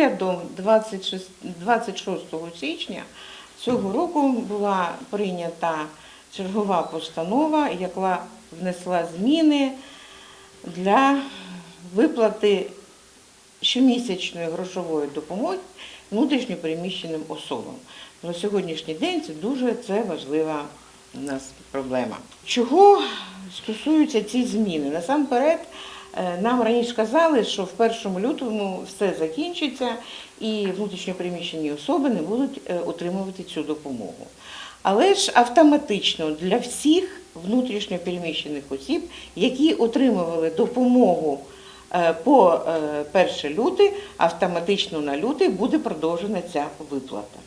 урядом 26, 26 січня цього року була прийнята чергова постанова, яка внесла зміни для виплати щомісячної грошової допомоги внутрішньопереміщеним особам. На сьогоднішній день це дуже це важлива у нас проблема. Чого стосуються ці зміни? Насамперед, нам раніше казали, що в першому лютому все закінчиться і внутрішньопереміщені особи не будуть е, отримувати цю допомогу. Але ж автоматично для всіх внутрішньопереміщених осіб, які отримували допомогу е, по е, 1 лютий, автоматично на лютий буде продовжена ця виплата.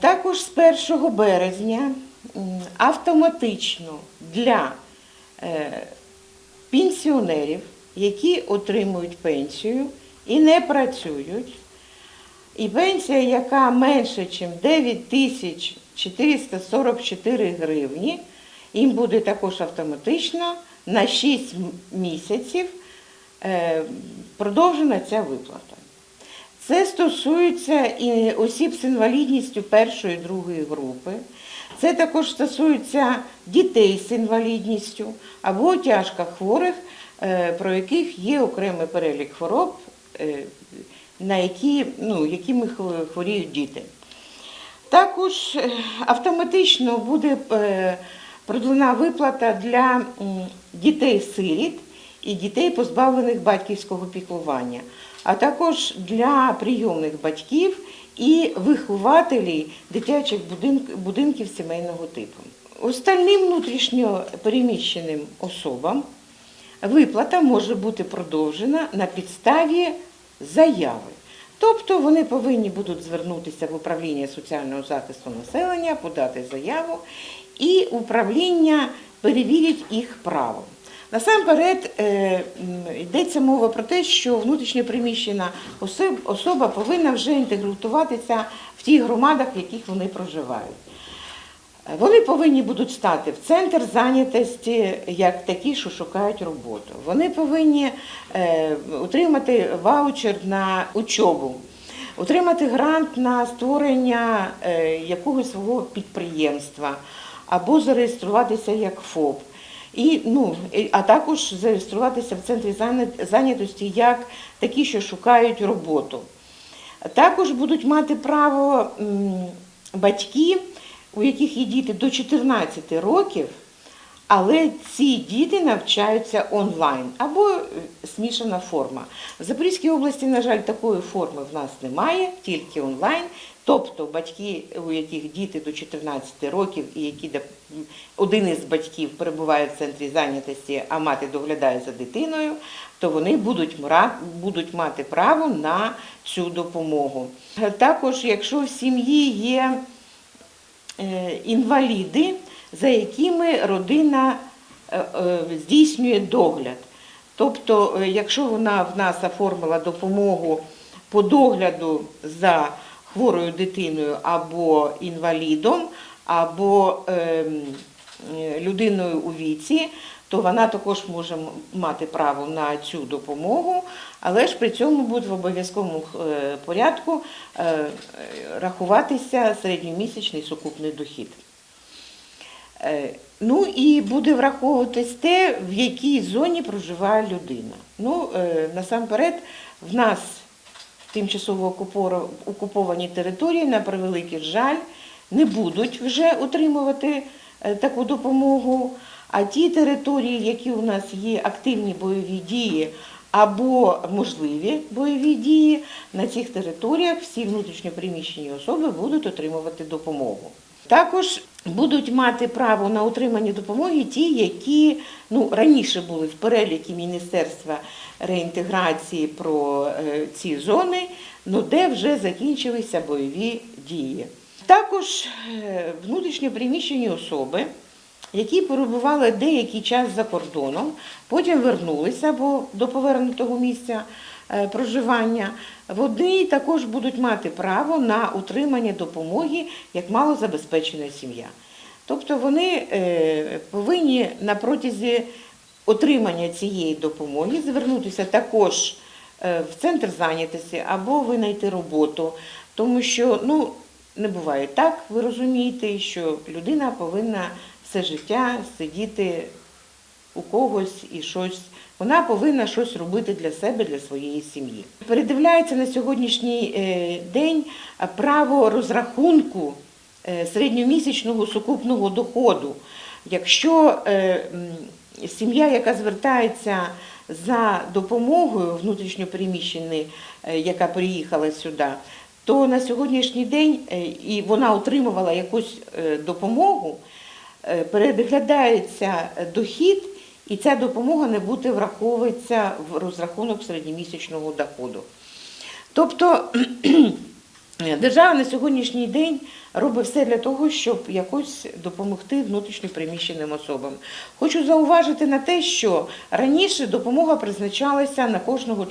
Також з 1 березня автоматично для е, пенсіонерів, які отримують пенсію і не працюють, і пенсія, яка менше, ніж 9 тисяч 444 гривні, їм буде також автоматично на 6 місяців е, продовжена ця виплата. Це стосується і осіб з інвалідністю першої другої групи. Це також стосується дітей з інвалідністю або тяжко хворих, е, про яких є окремий перелік хвороб, е, на які, ну, якими хворіють діти. Також е, автоматично буде продлена виплата для дітей-сиріт і дітей, позбавлених батьківського піклування, а також для прийомних батьків і вихователів дитячих будинків сімейного типу. Остальним внутрішньо переміщеним особам виплата може бути продовжена на підставі заяви. Тобто вони повинні будуть звернутися в управління соціального захисту населення, подати заяву, і управління перевірить їх право. Насамперед е, йдеться мова про те, що внутрішньопереміщена особ- особа повинна вже інтегруватися в ті громадах, в яких вони проживають. Вони повинні будуть стати в центр зайнятості як такі, що шукають роботу. Вони повинні е, отримати ваучер на учобу, отримати грант на створення е, якогось свого підприємства або зареєструватися як ФОП. І, ну, а також зареєструватися в центрі зайнятості як такі, що шукають роботу. Також будуть мати право батьки, у яких є діти до 14 років, але ці діти навчаються онлайн або е, смішана форма. В Запорізькій області, на жаль, такої форми в нас немає, тільки онлайн. Тобто батьки, у яких діти до 14 років, і які один із батьків перебуває в центрі зайнятості, а мати доглядає за дитиною, то вони будуть, мати право на цю допомогу. Також, якщо в сім'ї є е, інваліди, за якими родина е, е, здійснює догляд. Тобто, якщо вона в нас оформила допомогу по догляду за хворою дитиною або інвалідом, або ем, е, людиною у віці, то вона також може мати право на цю допомогу, але ж при цьому буде в обов'язковому е, порядку е, рахуватися середньомісячний сукупний дохід. Ну і буде враховуватись те, в якій зоні проживає людина. Ну, насамперед, в нас тимчасово окуповані території, на превеликий жаль, не будуть вже отримувати е, таку допомогу. А ті території, які у нас є активні бойові дії або можливі бойові дії, на цих територіях всі внутрішньопереміщені особи будуть отримувати допомогу. Також будуть мати право на отримання допомоги ті, які ну, раніше були в перелікі Міністерства реінтеграції про е, ці зони, ну, де вже закінчилися бойові дії. Також е, внутрішньопереміщені особи, які перебували деякий час за кордоном, потім вернулися бо до повернутого місця проживання, вони також будуть мати право на утримання допомоги як малозабезпечена сім'я. Тобто вони е, повинні на протязі отримання цієї допомоги звернутися також е, в центр зайнятості або винайти роботу. Тому що ну, не буває так, ви розумієте, що людина повинна все життя сидіти у когось і щось. Вона повинна щось робити для себе, для своєї сім'ї. Передивляється на сьогоднішній е, день право розрахунку е, середньомісячного сукупного доходу. Якщо е, сім'я, яка звертається за допомогою внутрішньопереміщеної, яка приїхала сюди, то на сьогоднішній день і вона отримувала якусь допомогу, переглядається дохід, і ця допомога не буде враховуватися в розрахунок середньомісячного доходу. Тобто держава на сьогоднішній день робить все для того, щоб якось допомогти внутрішньопереміщеним особам. Хочу зауважити на те, що раніше допомога призначалася на кожного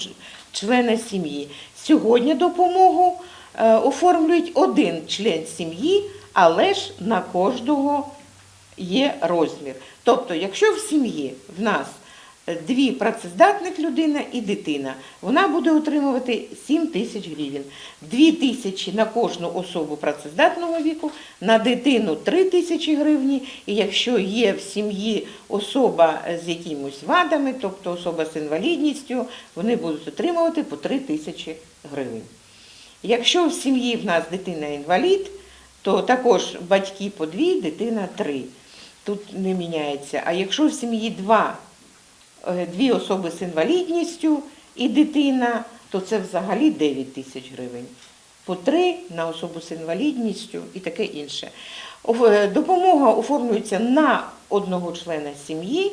члена сім'ї. Сьогодні допомогу е, оформлюють один член сім'ї, але ж на кожного є розмір. Тобто, якщо в сім'ї в нас е, дві працездатних людина і дитина, вона буде отримувати 7 тисяч гривень. 2 тисячі на кожну особу працездатного віку, на дитину 3 тисячі гривні, і якщо є в сім'ї особа з якимось вадами, тобто особа з інвалідністю, вони будуть отримувати по 3 тисячі гривень. Якщо в сім'ї в нас дитина інвалід, то також батьки по дві, дитина три. Тут не міняється. А якщо в сім'ї два, е, дві особи з інвалідністю і дитина, то це взагалі 9 тисяч гривень. По три на особу з інвалідністю і таке інше. Е, Допомога оформлюється на одного члена сім'ї,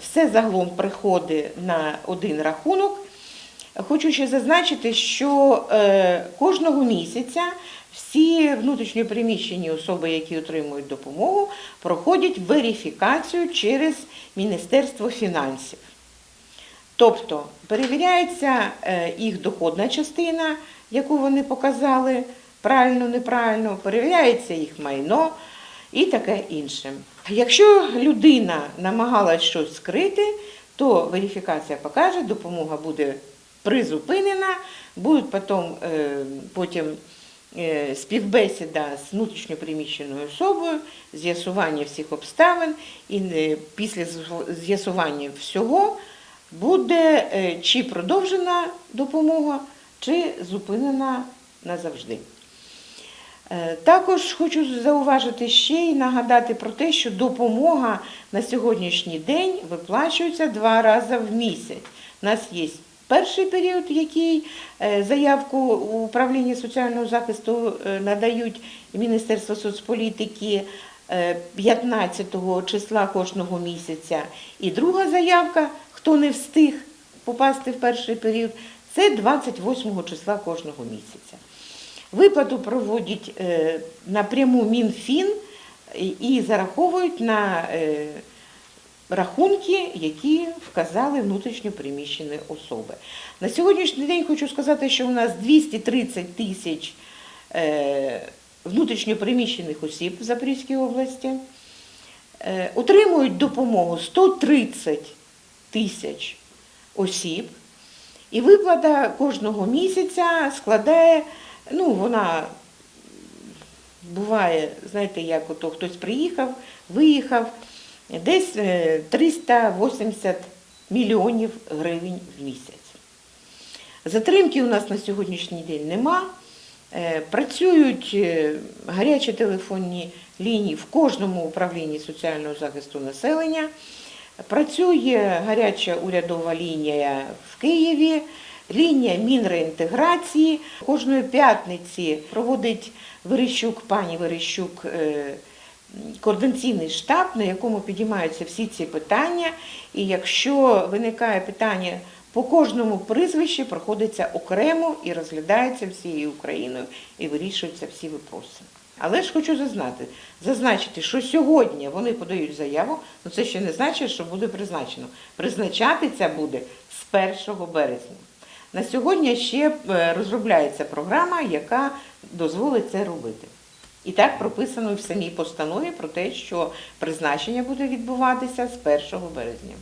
все загалом приходить на один рахунок. Хочу ще зазначити, що е, кожного місяця всі внутрішньопереміщені особи, які отримують допомогу, проходять верифікацію через Міністерство фінансів. Тобто перевіряється е, їх доходна частина, яку вони показали правильно, неправильно, перевіряється їх майно і таке інше. Якщо людина намагалась щось скрити, то верифікація покаже, допомога буде призупинена, будуть потім, е, потім співбесіда з внутрішньопереміщеною особою, з'ясування всіх обставин, і е, після з'ясування всього буде е, чи продовжена допомога, чи зупинена назавжди. Е, Також хочу зауважити ще і нагадати про те, що допомога на сьогоднішній день виплачується два рази в місяць. У нас є перший період, який е, заявку управління соціального захисту е, надають Міністерство соцполітики е, 15 числа кожного місяця. І друга заявка, хто не встиг попасти в перший період, це 28 числа кожного місяця. Виплату проводять е, напряму Мінфін і- зараховують на е, рахунки, які вказали внутрішньо переміщені особи. На сьогоднішній день хочу сказати, що у нас 230 тисяч е, внутрішньо переміщених осіб в Запорізькій області. Е, Отримують допомогу 130 тисяч осіб. І виплата кожного місяця складає, ну, вона буває, знаєте, як ото хтось приїхав, виїхав, десь е, 380 мільйонів гривень в місяць. Затримки у нас на сьогоднішній день нема. Е, Працюють е, гарячі телефонні лінії в кожному управлінні соціального захисту населення. Працює гаряча урядова лінія в Києві, лінія Мінреінтеграції. Кожної п'ятниці проводить Верещук, пані Верещук, е, координаційний штаб, на якому підіймаються всі ці питання. І якщо виникає питання по кожному прізвищі, проходиться окремо і розглядається всією Україною і вирішуються всі випроси. Але ж хочу зазнати, зазначити, що сьогодні вони подають заяву, ну це ще не значить, що буде призначено. Призначати це буде з 1 березня. На сьогодні ще е, розробляється програма, яка дозволить це робити. І так прописано в самій постанові про те, що призначення буде відбуватися з 1 березня.